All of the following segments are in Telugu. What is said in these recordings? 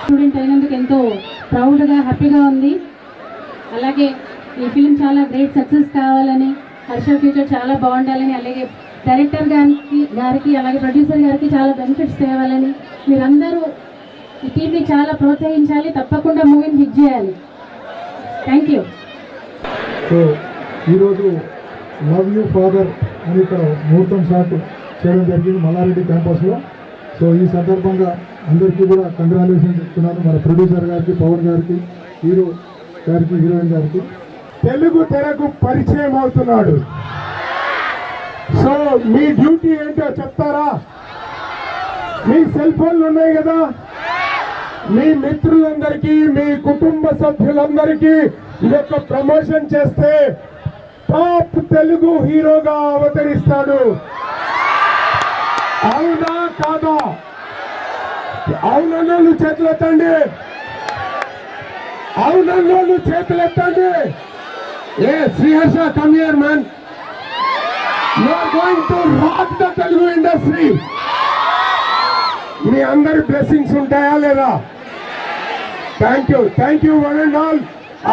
స్టూడెంట్ అయినందుకు ఎంతో ప్రౌడ్గా హ్యాపీగా ఉంది. అలాగే ఈ ఫిలిం చాలా గ్రేట్ సక్సెస్ కావాలని హర్ష ఫ్యూచర్ చాలా బాగుండాలని అలాగే డైరెక్టర్ గారికి గారికి అలాగే ప్రొడ్యూసర్ గారికి చాలా బెనిఫిట్స్ తేవాలని మీరందరూ ఈ టీంని చాలా ప్రోత్సహించాలి తప్పకుండా మూవీని హిట్ చేయాలి. థ్యాంక్ యూ సో ఈరోజు లవ్ యూ ఫాదర్ అని ఇక్కడ ముహూర్తం షాట్ చేయడం జరిగింది మల్లారెడ్డి క్యాంపస్లో. సో ఈ సందర్భంగా అందరికీ కూడా కంగ్రాచులేషన్ చెప్తున్నాను. మన ప్రొడ్యూసర్ గారికి పవన్ గారికి హీరో గారికి హీరోయిన్ గారికి. తెలుగు తెరకు పరిచయం అవుతున్నాడు. సో మీ డ్యూటీ ఏంటో చెప్తారా? మీ సెల్ ఫోన్లు ఉన్నాయి కదా? మీ మిత్రులందరికీ మీ కుటుంబ సభ్యులందరికీ ఈ యొక్క ప్రమోషన్ చేస్తే టాప్ తెలుగు హీరోగా అవతరిస్తాడు. అవునా? కాదా. అవునన్నోళ్ళు చేతులెత్తండి. అవునన్నోళ్ళు చేతులెత్తండి. ఏ Sriharsha come here man you going to rock the Telugu industry మీ అందరి బ్లెస్సింగ్స్ ఉంటాయా లేదా? Thank you thank you one and all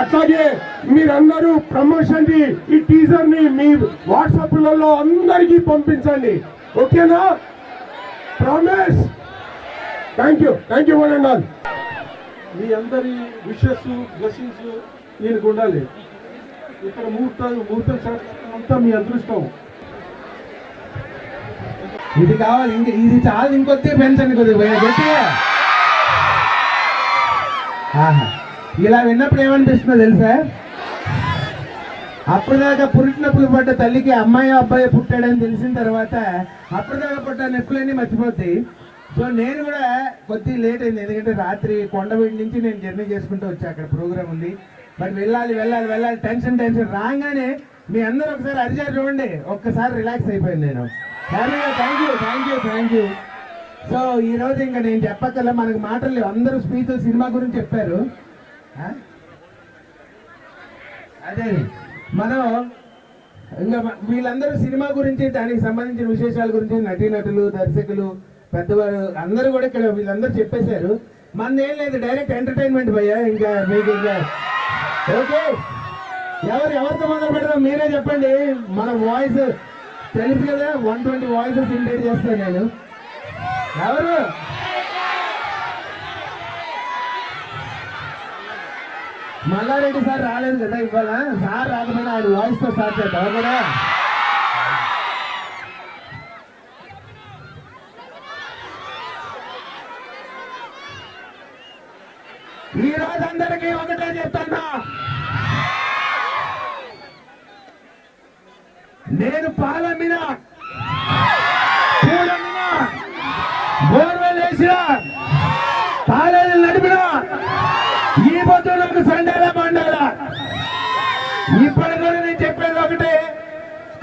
అట్లాగే మీరందరూ ప్రమోషన్ని ఈ టీజర్ని మీ వాట్సాప్లలో అందరికీ పంపించండి. ఓకేనా promise thank you thank you one and all మీ అందరి విషెస్ బ్లెస్సింగ్స్ దీనికి ఉండాలి. ఇక్కడ ముహూర్తాలు ముహూర్తం అంతా మీ అదృష్టం. ఇది కావాలి ఇంక ఇది చాలు ఇంకొద్ది పెంచండి కొద్దిగా గట్టిగా. ఆహా. ఇలా విన్నప్పుడు ఏమనిపిస్తుందో తెలుసా? అప్పటిదాకా పుట్టినప్పుడు పడ్డ తల్లికి అమ్మాయి అబ్బాయి పుట్టాడని తెలిసిన తర్వాత అప్పటిదాకా పడ్డ నొప్పులన్నీ మర్చిపోతాయి సో నేను కూడా కొద్దిగా లేట్ అయింది. ఎందుకంటే రాత్రి కొండవీడి నుంచి నేను జర్నీ చేసుకుంటూ వచ్చా. అక్కడ ప్రోగ్రామ్ ఉంది. బట్ వెళ్ళాలి వెళ్ళాలి వెళ్ళాలి. Tension tension. రాగానే మీ అందరూ ఒకసారి అరిచారు చూడండి. ఒక్కసారి రిలాక్స్ అయిపోయింది నేను. Thank you thank you thank you so ఈరోజు ఇంకా నేను చెప్పక్కల మనకు మాటలు లేవు. అందరూ స్పీచ్ సినిమా గురించి చెప్పారు. అదే. మనం ఇంకా వీళ్ళందరూ సినిమా గురించి దానికి సంబంధించిన విశేషాల గురించి నటీనటులు దర్శకులు పెద్దవారు అందరూ కూడా ఇక్కడ వీళ్ళందరూ చెప్పేశారు. మనది ఏం లేదు డైరెక్ట్ ఎంటర్టైన్మెంట్ భయ్యా ఇంకా మీకు ఇంకా. ఓకే? ఎవరు ఎవరితో మొదలు పెడదాం మీరే చెప్పండి. మన వాయిస్ తెలుసు కదా వన్ ట్వంటీ వాయిసెస్ ఇంటైర్ చేస్తాను నేను. ఎవరు? మల్లారెడ్డి సార్ రాలేదు కదా ఇవాళ. సార్ రాకపోయినా ఆయన వాయిస్తో స్టార్ట్ చేద్దాం కూడా ఈ రోజు అందరికీ ఒకటే చెప్తున్నా. నేను పాల పూలమ్మిన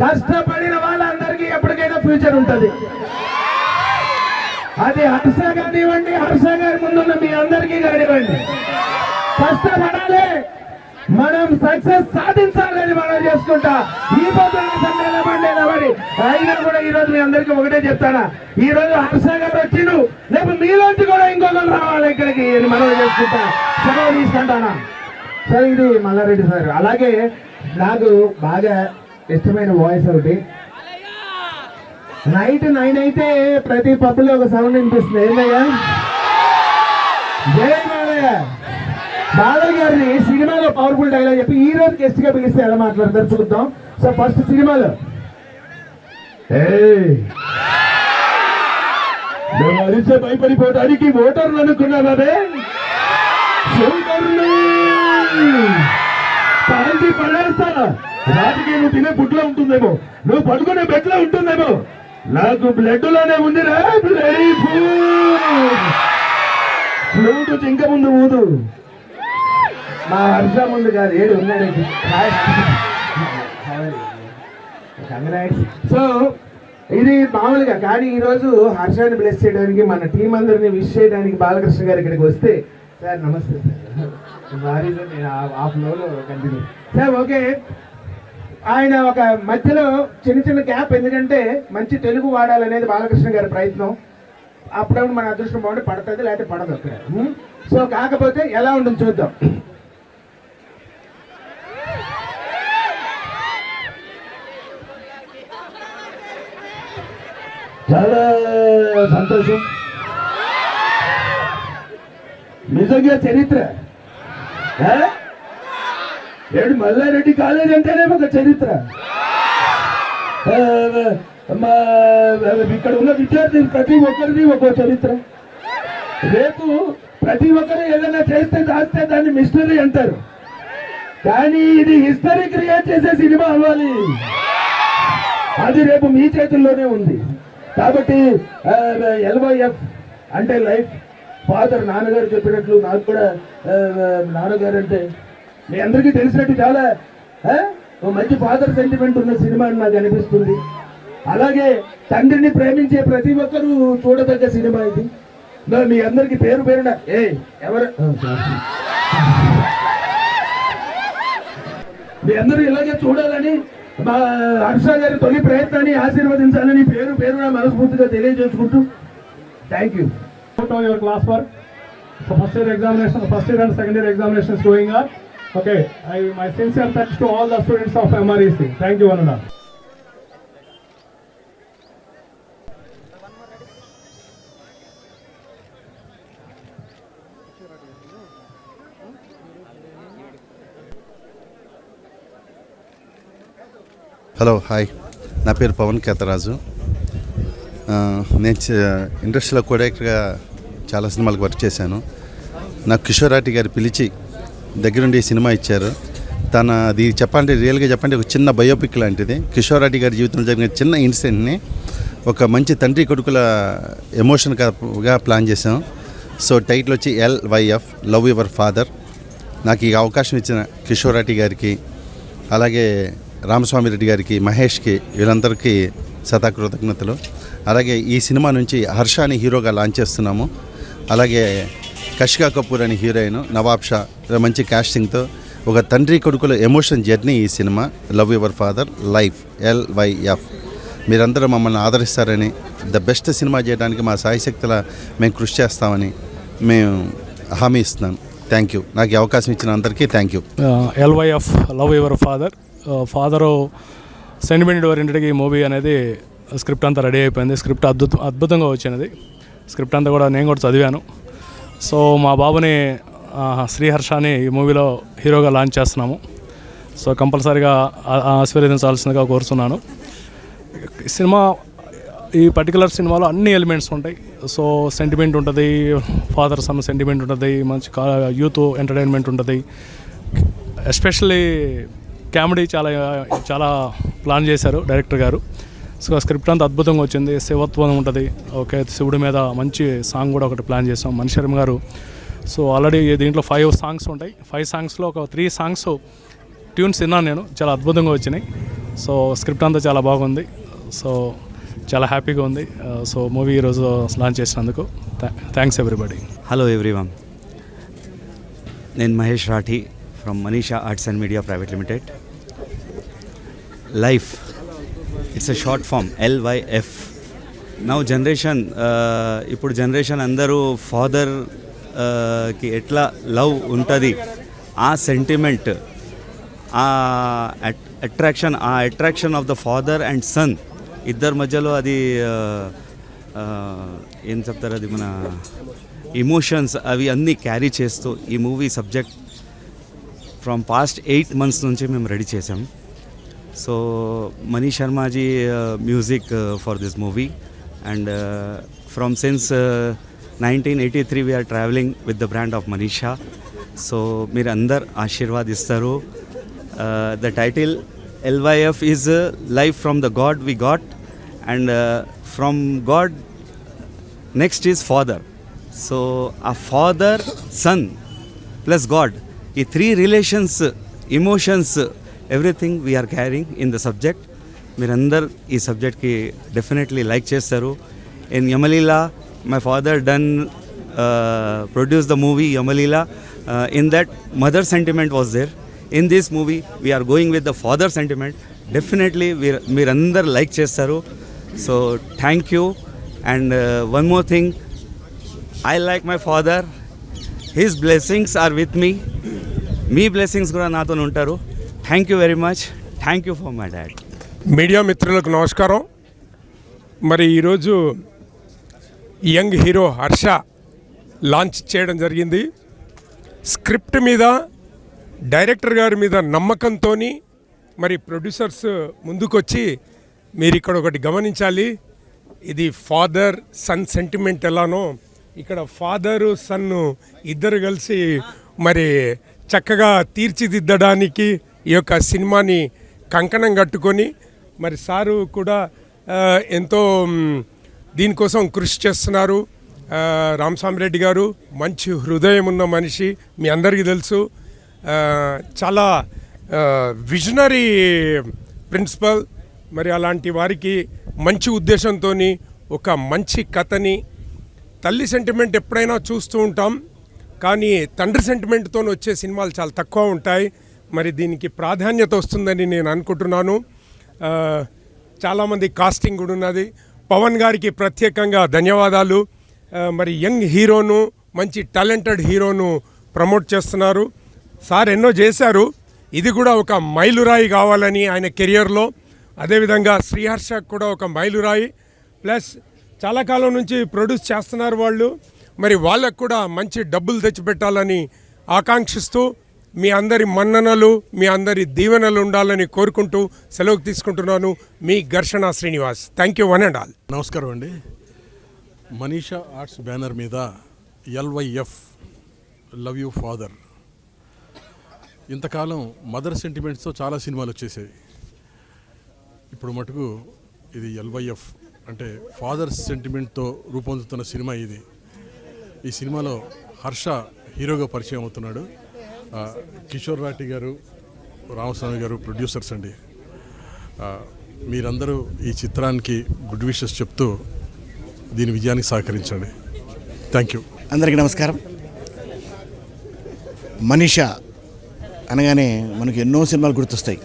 కష్టపడిన వాళ్ళందరికీ ఎప్పటికైనా ఫ్యూచర్ ఉంటుంది. అది హర్ష కానివ్వండి హర్ష గారి ముందున్న మీ అందరికీ కానివ్వండి కష్టపడాలి. మనం సక్సెస్ సాధించాలని మనం చేసుకుంటా. ఈ పొద్దున సండేలా మండేలా మరి అయినా కూడా ఈ రోజు మీ అందరికీ ఒకటే చెప్తానా? ఈ రోజు హర్ష గారు వచ్చిండు రేపు మీలోంచి కూడా ఇంకొకరు రావాలి ఇక్కడికి. మనం చేసుకుంటా. సెలవు తీసుకుంటానా? సరే ఇది మల్లారెడ్డి సార్. అలాగే నాకు బాగా ఇష్టమైన వాయిస్ ఒకటి. నైట్ నైన్ అయితే ప్రతి పబ్బులో ఒక సౌండ్ వినిపిస్తుంది. ఏంటయ్యా జయ బాలయ్య బాలయ్య గారిని సినిమాలో పవర్ఫుల్ డైలాగ్ చెప్పి ఈ రోజు గెస్ట్గా పిలిస్తే ఎలా మాట్లాడతారు చూద్దాం సో ఫస్ట్ సినిమాలో. ఏయ్, నువ్వు అరిసే భయపడిపోవడానికి ఓటర్లు అనుకున్నావే శంకర్ని కాల్చి పడేస్తా రాజకీయ నువ్వు తినే పుట్లో ఉంటుందేమో. నువ్వు పడుకునే బెడ్లో ఉంటుందేమో. నాకు బ్లడ్లోనే ఉందిరా బ్లడీ ఫుడ్ ముందు ఊదు. మా హర్ష ముందు కాదు ఏడు ఉన్నాడు. సో ఇది మామూలుగా కానీ ఈరోజు హర్షాన్ని బ్లెస్ చేయడానికి మన టీం అందరిని విష్ చేయడానికి బాలకృష్ణ గారు ఇక్కడికి వస్తే సార్ నమస్తే సార్. ఆ- ఆ ఫ్లోలో కంటిన్యూ. Sir okay. ఆయన ఒక మధ్యలో చిన్న చిన్న గ్యాప్ ఎందుకంటే మంచి తెలుగు వాడాలనేది బాలకృష్ణ గారి ప్రయత్నం. అప్పుడప్పుడు మన అదృష్టం బాగుంటే పడుతుంది లేకపోతే పడదు అక్కడ. సో కాకపోతే ఎలా ఉంటుంది చూద్దాం. చాలా సంతోషం. నిజంగా చరిత్ర. ఏడు మల్లారెడ్డి కాలేజ్ అంటేనే ఒక చరిత్ర. మా ఇక్కడ ఉన్న విద్యార్థులు ప్రతి ఒక్కరిది ఒక చరిత్ర. రేపు ప్రతి ఒక్కరు ఏదైనా చేస్తే దాస్తే దాన్ని మిస్టరీ అంటారు. కానీ ఇది హిస్టరీ క్రియేట్ చేసే సినిమా అవ్వాలి. అది రేపు మీ చేతుల్లోనే ఉంది. కాబట్టి ఎల్వైఎఫ్ అంటే లైఫ్. ఫాదర్ నాన్నగారు చెప్పినట్లు నాకు కూడా నాన్నగారు అంటే మీ అందరికీ తెలిసినట్టు చాలా మంచి ఫాదర్ సెంటిమెంట్ ఉన్న సినిమా అని నాకు అనిపిస్తుంది. అలాగే తండ్రిని ప్రేమించే ప్రతి ఒక్కరూ చూడదగ్గ సినిమా ఇది. మీ అందరికి పేరు పేరున ఏ ఎవరు. మీ అందరూ ఇలాగే చూడాలని మా హర్ష గారి తొలి ప్రయత్నాన్ని ఆశీర్వదించాలని పేరు పేరున మనస్ఫూర్తిగా తెలియజేసుకుంటూ thank you. Put on your. So first year examination, first year and second year examination is going on. Okay, I, my sincere thanks to all the students of MREC. Thank you, one and all. Hello hi నా పేరు పవన్ కేతరాజు నేను చ- ఇండస్ట్రీలో కోడైరెక్టర్గా చాలా సినిమాలకు వర్క్ చేశాను. నాకు కిషోరాటి గారు పిలిచి దగ్గరుండి ఈ సినిమా ఇచ్చారు. తన అది చెప్పాలంటే రియల్గా చెప్పండి ఒక చిన్న బయోపిక్ లాంటిది. కిషోరాటి గారి జీవితంలో జరిగిన చిన్న ఇన్సిడెంట్ని ఒక మంచి తండ్రి కొడుకుల ఎమోషన్గా ప్లాన్ చేశాం. సో టైటిల్ వచ్చి ఎల్వైఎఫ్ లవ్ యువర్ ఫాదర్. నాకు ఈ అవకాశం ఇచ్చిన కిషోరాటి గారికి అలాగే రామస్వామి రెడ్డి గారికి మహేష్కి వీళ్ళందరికీ సదా కృతజ్ఞతలు అలాగే ఈ సినిమా నుంచి హర్ష అని హీరోగా లాంచ్ చేస్తున్నాము. అలాగే కషికా కపూర్ అని హీరోయిన్ నవాబ్ షా మంచి కాస్టింగ్తో ఒక తండ్రి కొడుకుల ఎమోషన్ జర్నీ ఈ cinema love your father life LYF మీరందరూ మమ్మల్ని ఆదరిస్తారని ద బెస్ట్ సినిమా చేయడానికి మా సాయశక్తుల మేము కృషి చేస్తామని మేము హామీ ఇస్తున్నాను థ్యాంక్ యూ నాకు అవకాశం ఇచ్చిన అందరికీ thank you LYF love your father father sentiment ఓరియంటెడ్గా ఈ మూవీ అనేది స్క్రిప్ట్ అంతా రెడీ అయిపోయింది. స్క్రిప్ట్ అద్భుత అద్భుతంగా వచ్చినది. స్క్రిప్ట్ అంతా కూడా నేను కూడా చదివాను. సో మా బాబుని ఆ, శ్రీహర్షాని ఈ మూవీలో హీరోగా లాంచ్ చేస్తున్నాము. సో కంపల్సరీగా ఆ- ఆశీర్వదించాల్సిందిగా కోరుతున్నాను సినిమా ఈ పర్టికులర్ సినిమాలో అన్ని ఎలిమెంట్స్ ఉంటాయి. సో సెంటిమెంట్ ఉంటుంది ఫాదర్ సన్ సెంటిమెంట్ ఉంటుంది మంచి యూత్ ఎంటర్టైన్మెంట్ ఉంటుంది. ఎస్పెషల్లీ కామెడీ చాలా చాలా ప్లాన్ చేశారు డైరెక్టర్ గారు. సో స్క్రిప్ట్ అంతా అద్భుతంగా వచ్చింది. శివత్వం ఉంటుంది. ఓకే శివుడి మీద మంచి సాంగ్ కూడా ఒకటి ప్లాన్ చేసాం మణి శర్మ గారు. సో ఆల్రెడీ దీంట్లో ఫైవ్ సాంగ్స్ ఉంటాయి. ఫైవ్ సాంగ్స్లో ఒక త్రీ సాంగ్స్ ట్యూన్స్ విన్నాను నేను. చాలా అద్భుతంగా వచ్చినాయి. సో స్క్రిప్ట్ అంతా చాలా బాగుంది. సో చాలా హ్యాపీగా ఉంది. సో మూవీ ఈరోజు లాంచ్ చేసినందుకు థ్యాంక్స్ ఎవ్రీబడి హలో ఎవ్రీవన్ నేను Mahesh Rathi from Manisha arts and media private limited life it's a short form LYF now generation ఇప్పుడు జనరేషన్ అందరూ ఫాదర్ uh, కి ఎట్లా లవ్ ఉంటుంది ఆ సెంటిమెంట్ ఆ అట్రాక్షన్ ఆ attraction of the father and son ఇద్దరి మధ్యలో అది uh, uh, ఏం చెప్తారు అది మన ఇమోషన్స్ అవి అన్నీ క్యారీ చేస్తూ ఈ movie subject from past eight months నుంచి మేము రెడీ చేసాం so Mani Sharmaji music for this movie and from since nineteen eighty three we are travelling with the brand of Manisha so మీరు అందరు ఆశీర్వాదిస్తారు. The title LYF is life from the God we got and from God next is father so uh father son plus God ఈ three relations emotions everything we are carrying in the subject. మీరందరు ఈ సబ్జెక్ట్కి డెఫినెట్లీ లైక్ చేస్తారు. In Yamaleela my father done produce the movie Yamaleela. In that mother sentiment was there. In this movie we are going with the father sentiment. Definitely మీరందరు లైక్ చేస్తారు. So thank you. And one more thing. I like my father. His blessings are with me. Me blessings కూడా నాతో ఉంటారు. Thank you very much thank you for my dad media మిత్రులకు నమస్కారం. మరి ఈరోజు యంగ్ హీరో హర్ష లాంచ్ చేయడం జరిగింది. స్క్రిప్ట్ మీద డైరెక్టర్ గారి మీద నమ్మకంతో మరి ప్రొడ్యూసర్స్ ముందుకొచ్చి మీరు ఇక్కడ ఒకటి గమనించాలి. ఇది ఫాదర్ సన్ సెంటిమెంట్ ఎలానో ఇక్కడ ఫాదరు సన్ను ఇద్దరు కలిసి మరి చక్కగా తీర్చిదిద్దడానికి ఈ యొక్క సినిమాని కంకణం కట్టుకొని మరి సారు కూడా ఎంతో దీనికోసం కృషి చేస్తున్నారు. రామస్వామిరెడ్డి గారు మంచి హృదయం ఉన్న మనిషి మీ అందరికీ తెలుసు. చాలా విజనరీ ప్రిన్సిపల్ మరి అలాంటి వారికి మంచి ఉద్దేశంతో ఒక మంచి కథని తల్లి సెంటిమెంట్ ఎప్పుడైనా చూస్తూ ఉంటాం. కానీ తండ్రి సెంటిమెంట్తో వచ్చే సినిమాలు చాలా తక్కువ ఉంటాయి. మరి దీనికి ప్రాధాన్యత వస్తుందని నేను అనుకుంటున్నాను. చాలామంది కాస్టింగ్ కూడా ఉన్నది. పవన్ గారికి ప్రత్యేకంగా ధన్యవాదాలు. మరి యంగ్ హీరోను మంచి టాలెంటెడ్ హీరోను ప్రమోట్ చేస్తున్నారు. సార్ ఎన్నో చేశారు. ఇది కూడా ఒక మైలురాయి కావాలని ఆయన కెరియర్లో అదేవిధంగా శ్రీహర్ష కూడా ఒక మైలురాయి. ప్లస్ చాలా కాలం నుంచి ప్రొడ్యూస్ చేస్తున్నారు వాళ్ళు. మరి వాళ్ళకు కూడా మంచి డబ్బులు తెచ్చిపెట్టాలని ఆకాంక్షిస్తూ మీ అందరి మన్ననలు మీ అందరి దీవెనలు ఉండాలని కోరుకుంటూ సెలవు తీసుకుంటున్నాను మీ Gharshana Srinivas. Thank you one and all నమస్కారం అండి. మనీషా ఆర్ట్స్ బ్యానర్ మీద ఎల్వైఎఫ్ లవ్ యూ ఫాదర్. ఇంతకాలం మదర్ సెంటిమెంట్స్తో చాలా సినిమాలు వచ్చేసేవి ఇప్పుడు మటుకు ఇది ఎల్వైఎఫ్ అంటే ఫాదర్ సెంటిమెంట్తో రూపొందుతున్న సినిమా ఇది. ఈ సినిమాలో హర్ష హీరోగా పరిచయం అవుతున్నాడు. కిషోర్ రాటి గారు రామస్వామి గారు ప్రొడ్యూసర్స్ అండి. మీరందరూ ఈ చిత్రానికి గుడ్ విషెస్ చెప్తూ దీని విజయానికి సహకరించండి. Thank you. అందరికీ నమస్కారం. మనిష అనగానే మనకు ఎన్నో సినిమాలు గుర్తొస్తాయి.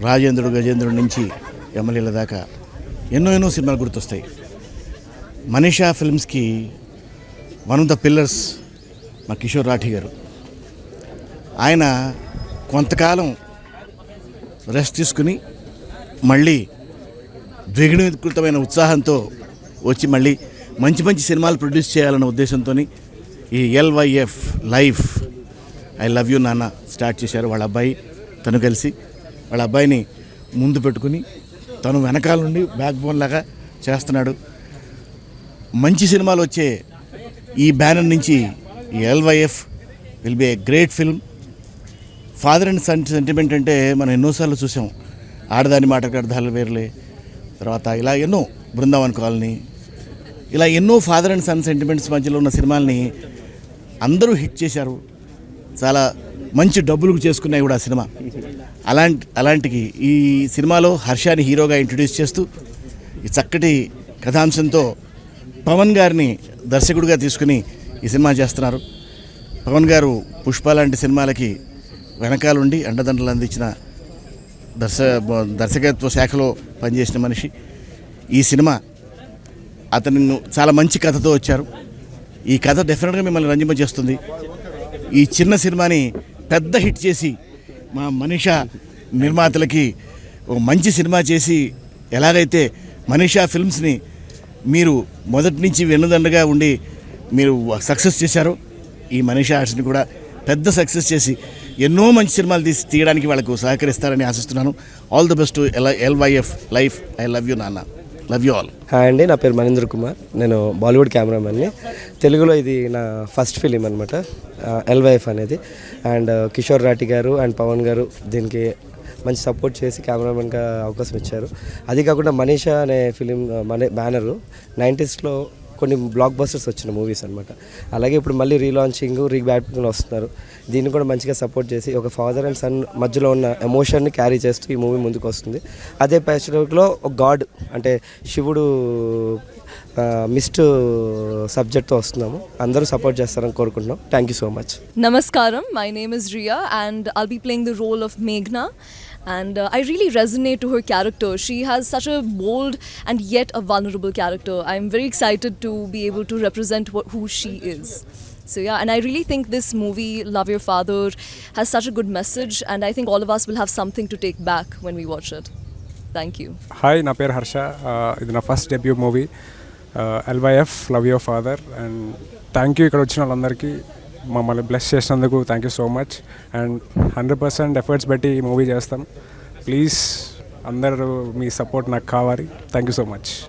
రాజేంద్రుడు గజేంద్రుడి నుంచి ఎమ్మెల్యేల దాకా ఎన్నో ఎన్నో సినిమాలు గుర్తొస్తాయి. మనీషా ఫిల్మ్స్కి వన్ ఆఫ్ ద పిల్లర్స్ మా కిషోర్ రాఠీ గారు. ఆయన కొంతకాలం రెస్ట్ తీసుకుని మళ్ళీ ద్విగుణీకృతమైన ఉత్సాహంతో వచ్చి మళ్ళీ మంచి మంచి సినిమాలు ప్రొడ్యూస్ చేయాలన్న ఉద్దేశంతో ఈ LYF life I love you నాన్న స్టార్ట్ చేశారు వాళ్ళ అబ్బాయి. తను కలిసి వాళ్ళ అబ్బాయిని ముందు పెట్టుకుని తను వెనకాల నుండి బ్యాక్ బోన్ లాగా చేస్తున్నాడు. మంచి సినిమాలు వచ్చే ఈ బ్యానర్ నుంచి ఈ LYF will be a great film. Father and son sentiment అంటే మనం ఎన్నోసార్లు చూసాం. ఆడదాని మాటకు అర్థాలు వేర్లే. తర్వాత ఇలా ఎన్నో బృందావన్ కాలనీ ఇలా ఎన్నో ఫాదర్ అండ్ సన్ సెంటిమెంట్స్ మధ్యలో ఉన్న సినిమాల్ని అందరూ హిట్ చేశారు. చాలా మంచి డబ్బులు చేసుకున్నాయి కూడా ఆ సినిమా. అలాంటి అలాంటికి ఈ సినిమాలో హర్షాని హీరోగా ఇంట్రడ్యూస్ చేస్తూ ఈ చక్కటి కథాంశంతో పవన్ గారిని దర్శకుడిగా తీసుకుని ఈ సినిమా చేస్తున్నారు. పవన్ గారు పుష్ప లాంటి సినిమాలకి వెనకాలండి అండదండలు అందించిన దర్శ దర్శకత్వ శాఖలో పనిచేసిన మనిషి. ఈ సినిమా అతను చాలా మంచి కథతో వచ్చారు. ఈ కథ డెఫినెట్గా మిమ్మల్ని రంజింపజేస్తుంది. ఈ చిన్న సినిమాని పెద్ద హిట్ చేసి మా మనీషా నిర్మాతలకి ఒక మంచి సినిమా చేసి ఎలాగైతే మనీషా ఫిల్మ్స్ని మీరు మొదటి నుంచి వెన్నుదండగా ఉండి మీరు సక్సెస్ చేశారు ఈ మనీషా ఆర్ట్స్ని కూడా పెద్ద సక్సెస్ చేసి ఎన్నో మంచి సినిమాలు తీసి తీయడానికి వాళ్ళకు సహకరిస్తారని ఆశిస్తున్నాను. All the best L LYF life I love you నాన్న లవ్ యూ ఆల్ హాయ్ అండి నా పేరు మనేంద్ర కుమార్. నేను బాలీవుడ్ కెమెరామెన్ని తెలుగులో ఇది నా ఫస్ట్ ఫిలిం అనమాట ఎల్వైఎఫ్ అనేది. And uh, Kishore రాటి garu and Pawan గారు దీనికి మంచి సపోర్ట్ చేసి కెమెరామెన్గా అవకాశం ఇచ్చారు. అది కాకుండా మనీషా అనే ఫిలిం uh, మన బ్యానరు నైంటీస్లో కొన్ని బ్లాక్ బస్టర్స్ వచ్చిన మూవీస్ అనమాట అలాగే ఇప్పుడు మళ్ళీ రీలాంచింగ్ రీబ్యాటింగ్ వస్తున్నారు. దీన్ని కూడా మంచిగా సపోర్ట్ చేసి ఒక ఫాదర్ అండ్ సన్ మధ్యలో ఉన్న ఎమోషన్ని క్యారీ చేస్తూ ఈ మూవీ ముందుకు వస్తుంది. అదే ప్యాచ్లో ఒక గాడ్ అంటే శివుడు మిస్ట్ సబ్జెక్ట్తో వస్తున్నాము. అందరూ సపోర్ట్ చేస్తారని కోరుకుంటున్నాం. థ్యాంక్ యూ సో మచ్ నమస్కారం. My name is Riya and I'll be playing the role of మేఘ్నా And uh, I really resonate to her character. She has such a bold and yet a vulnerable character. I'm very excited to be able to represent what, who she is. So, yeah, and I really think this movie, Love Your Father, has such a good message, and I think all of us will have something to take back when we watch it. Thank you. Hi నా పేరు హర్ష ఆ, ఇది నా first debut movie LYF love your father and thank you ఇక్కడ వచ్చిన వాళ్ళందరికీ మమ్మల్ని బ్లెస్ చేసినందుకు thank you so much and hundred percent efforts పెట్టి ఈ మూవీ చేస్తాం. ప్లీజ్ అందరూ మీ సపోర్ట్ నాకు కావాలి. Thank you so much